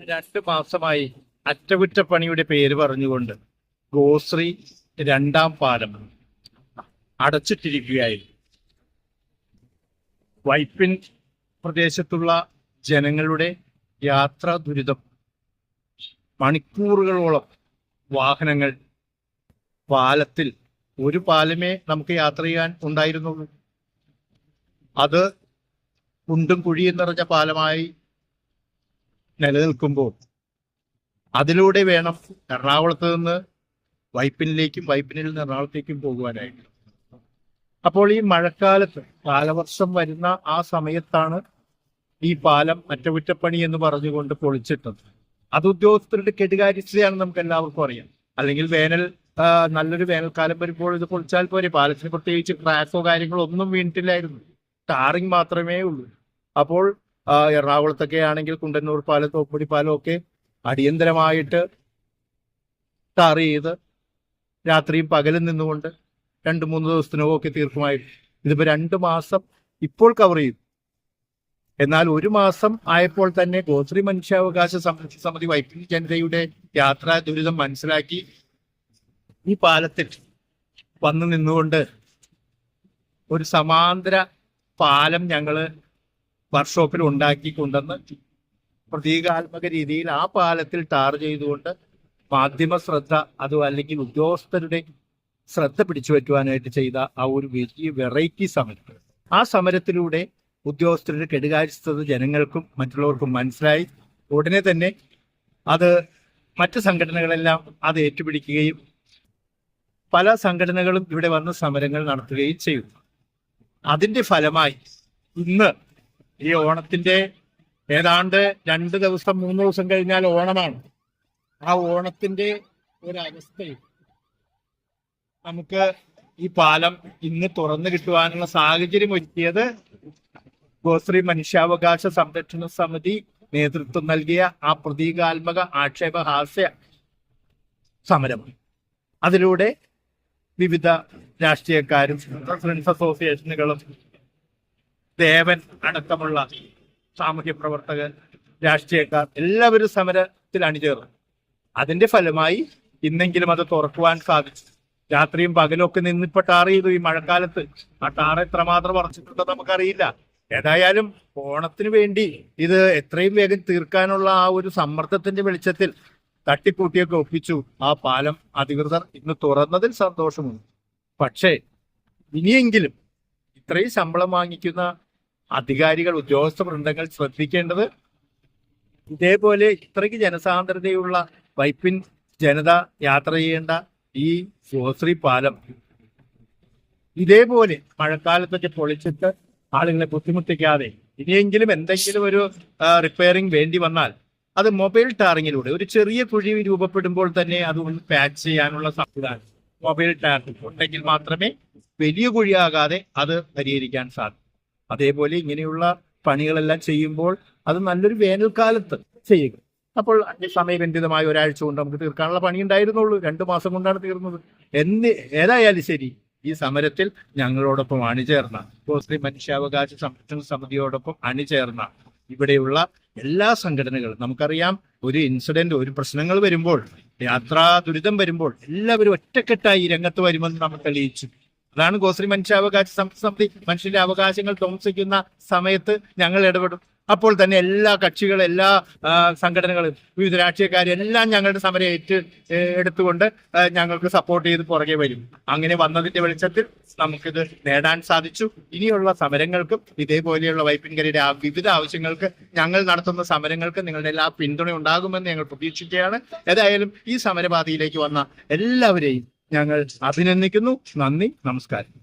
രണ്ട് മാസമായി അറ്റകുറ്റപ്പണിയുടെ പേര് പറഞ്ഞുകൊണ്ട് ഗോശ്രീ രണ്ടാം പാലം അടച്ചിട്ടിരിക്കുകയായിരുന്നു. വൈപ്പിൻ പ്രദേശത്തുള്ള ജനങ്ങളുടെ യാത്രാ ദുരിതം മണിക്കൂറുകളോളം വാഹനങ്ങൾ പാലത്തിൽ ഒരു പാലമേ നമുക്ക് യാത്ര ചെയ്യാൻ ഉണ്ടായിരുന്നുള്ളൂ. അത് കുണ്ടും കുഴിയും നിറഞ്ഞ പാലമായി നിലനിൽക്കുമ്പോൾ അതിലൂടെ വേണം എറണാകുളത്ത് നിന്ന് വൈപ്പിനിലേക്കും വൈപ്പിനിൽ നിന്ന് എറണാകുളത്തേക്കും പോകുവാനായിട്ട്. അപ്പോൾ ഈ മഴക്കാലത്ത് കാലവർഷം വരുന്ന ആ സമയത്താണ് ഈ പാലം അറ്റകുറ്റപ്പണി എന്ന് പറഞ്ഞുകൊണ്ട് പൊളിച്ചിട്ടത്. അത് ഉദ്യോഗസ്ഥരുടെ കെടുകാര്യസ്ഥതയാണ് നമുക്ക് എല്ലാവർക്കും അറിയാം. അല്ലെങ്കിൽ വേനൽ നല്ലൊരു വേനൽക്കാലം വരുമ്പോൾ ഇത് പൊളിച്ചാൽ പോരെ. പാലത്തിന് പ്രത്യേകിച്ച് ക്രാക്കോ കാര്യങ്ങളോ ഒന്നും വീണിട്ടില്ലായിരുന്നു. ടാറിങ് മാത്രമേ ഉള്ളൂ. അപ്പോൾ എറണാകുളത്തൊക്കെ ആണെങ്കിൽ കുണ്ടന്നൂർ പാലം തോപ്പടി പാലം ഒക്കെ അടിയന്തരമായിട്ട് ടാർ ചെയ്ത് രാത്രിയും പകലും നിന്നുകൊണ്ട് രണ്ട് മൂന്ന് ദിവസത്തിനകം ഒക്കെ തീർക്കുമായിരുന്നു. ഇതിപ്പോ രണ്ട് മാസം ഇപ്പോൾ കവർ ചെയ്തു. എന്നാൽ ഒരു മാസം ആയപ്പോൾ തന്നെ ഗോത്രി മനുഷ്യാവകാശ സംരക്ഷണ സമിതി വൈപ്പിൻ ജനതയുടെ യാത്രാ ദുരിതം മനസ്സിലാക്കി ഈ പാലത്തിൽ വന്നു നിന്നുകൊണ്ട് ഒരു സമാന്തര പാലം ഞങ്ങൾ വർക്ക്ഷോപ്പിൽ ഉണ്ടാക്കിക്കൊണ്ടെന്ന് പ്രതീകാത്മക രീതിയിൽ ആ പാലത്തിൽ ടാർ ചെയ്തുകൊണ്ട് മാധ്യമ ശ്രദ്ധ അത് അല്ലെങ്കിൽ ഉദ്യോഗസ്ഥരുടെ ശ്രദ്ധ പിടിച്ചു പറ്റുവാനായിട്ട് ചെയ്ത ആ ഒരു വലിയ വെറൈറ്റി സമരം. ആ സമരത്തിലൂടെ ഉദ്യോഗസ്ഥരുടെ കെടുകാര്യസ്ഥത ജനങ്ങൾക്കും മറ്റുള്ളവർക്കും മനസ്സിലായി. ഉടനെ തന്നെ അത് മറ്റ് സംഘടനകളെല്ലാം അത് ഏറ്റുപിടിക്കുകയും പല സംഘടനകളും ഇവിടെ വന്ന് സമരങ്ങൾ നടത്തുകയും ചെയ്തു. അതിന്റെ ഫലമായി ഇന്ന് ഈ ഓണത്തിന്റെ ഏതാണ്ട് രണ്ട് ദിവസം മൂന്ന് ദിവസം കഴിഞ്ഞാൽ ഓണമാണ്. ആ ഓണത്തിന്റെ ഒരവസ്ഥയിൽ നമുക്ക് ഈ പാലം ഇന്ന് തുറന്നു കിട്ടുവാനുള്ള സാഹചര്യം ഒരുക്കിയത് ഗോശ്രീ മനുഷ്യാവകാശ സംരക്ഷണ സമിതി നേതൃത്വം നൽകിയ ആ പ്രതീകാത്മക ആക്ഷേപഹാസ്യ സമരം. അതിലൂടെ വിവിധ രാഷ്ട്രീയക്കാരും ഫ്രണ്ട്സ് അസോസിയേഷനുകളും ദേവൻ അടക്കമുള്ള സാമൂഹ്യ പ്രവർത്തകർ രാഷ്ട്രീയക്കാർ എല്ലാവരും സമരത്തിൽ അണിചേർന്നു. അതിന്റെ ഫലമായി ഇന്നെങ്കിലും അത് തുറക്കുവാൻ സാധിച്ചു. രാത്രിയും പകലും ഒക്കെ നിന്നിപ്പോ ടാർ ചെയ്തു. ഈ മഴക്കാലത്ത് ആ ടാർ എത്രമാത്രം ഉറച്ചിട്ടുണ്ടോ നമുക്കറിയില്ല. ഏതായാലും ഓണത്തിന് വേണ്ടി ഇത് എത്രയും വേഗം തീർക്കാനുള്ള ആ ഒരു സമ്മർദ്ദത്തിന്റെ വെളിച്ചത്തിൽ തട്ടിക്കൂട്ടിയൊക്കെ ഒപ്പിച്ചു ആ പാലം അധികൃതർ ഇന്ന് തുറന്നതിൽ സന്തോഷമുണ്ട്. പക്ഷേ ഇനിയെങ്കിലും ഇത്രയും ശമ്പളം വാങ്ങിക്കുന്ന അധികാരികൾ ഉദ്യോഗസ്ഥ വൃന്ദങ്ങൾ ശ്രദ്ധിക്കേണ്ടത് ഇതേപോലെ ഇത്രയ്ക്ക് ജനസാന്ദ്രതയുള്ള വൈപ്പിൻ ജനത യാത്ര ചെയ്യേണ്ട ഈ ഗോശ്രീ പാലം ഇതേപോലെ മഴക്കാലത്തൊക്കെ പൊളിച്ചിട്ട് ആളുകളെ ബുദ്ധിമുട്ടിക്കാതെ ഇനിയെങ്കിലും എന്തെങ്കിലും ഒരു റിപ്പയറിംഗ് വേണ്ടി വന്നാൽ അത് മൊബൈൽ ടാറിങ്ങിലൂടെ ഒരു ചെറിയ കുഴി രൂപപ്പെടുമ്പോൾ തന്നെ അത് ഒന്ന് പാച്ച് ചെയ്യാനുള്ള സംവിധാനം മൊബൈൽ ടാറിംഗ് ഉണ്ടെങ്കിൽ മാത്രമേ വലിയ കുഴിയാകാതെ അത് പരിഹരിക്കാൻ സാധിക്കൂ. അതേപോലെ ഇങ്ങനെയുള്ള പണികളെല്ലാം ചെയ്യുമ്പോൾ അത് നല്ലൊരു വേനൽക്കാലത്ത് ചെയ്യുക. അപ്പോൾ സമയബന്ധിതമായ ഒരാഴ്ച കൊണ്ട് നമുക്ക് തീർക്കാനുള്ള പണി ഉണ്ടായിരുന്നുള്ളൂ. രണ്ടു മാസം കൊണ്ടാണ് തീർന്നത്. എന്ന് ഏതായാലും ശരി ഈ സമരത്തിൽ ഞങ്ങളോടൊപ്പം അണിചേർന്ന ഗോശ്രീ മനുഷ്യാവകാശ സംരക്ഷണ സമിതിയോടൊപ്പം അണിചേർന്ന ഇവിടെയുള്ള എല്ലാ സംഘടനകളും നമുക്കറിയാം ഒരു ഇൻസിഡന്റ് ഒരു പ്രശ്നങ്ങൾ വരുമ്പോൾ യാത്രാ ദുരിതം വരുമ്പോൾ എല്ലാവരും ഒറ്റക്കെട്ടായി രംഗത്ത് വരുമെന്ന് നമ്മൾ തെളിയിച്ചു. അതാണ് ഗോശ്രീ മനുഷ്യാവകാശ സമിതി. മനുഷ്യന്റെ അവകാശങ്ങൾ ധ്വംസിക്കുന്ന സമയത്ത് ഞങ്ങൾ ഇടപെടും. അപ്പോൾ തന്നെ എല്ലാ കക്ഷികളും എല്ലാ സംഘടനകളും വിവിധ രാഷ്ട്രീയക്കാരും എല്ലാം ഞങ്ങളുടെ സമരം ഏറ്റ് എടുത്തുകൊണ്ട് ഞങ്ങൾക്ക് സപ്പോർട്ട് ചെയ്ത് പുറകെ വരും. അങ്ങനെ വന്നതിന്റെ വെളിച്ചത്തിൽ നമുക്കിത് നേടാൻ സാധിച്ചു. ഇനിയുള്ള സമരങ്ങൾക്കും ഇതേപോലെയുള്ള വൈപ്പിൻകരയുടെ ആ വിവിധ ആവശ്യങ്ങൾക്ക് ഞങ്ങൾ നടത്തുന്ന സമരങ്ങൾക്ക് നിങ്ങളുടെ എല്ലാ പിന്തുണ ഉണ്ടാകുമെന്ന് ഞങ്ങൾ പ്രതീക്ഷിക്കുകയാണ്. ഏതായാലും ഈ സമരപാതയിലേക്ക് വന്ന എല്ലാവരെയും ഞങ്ങൾ അഭിനന്ദിക്കുന്നു. നന്ദി. നമസ്കാരം.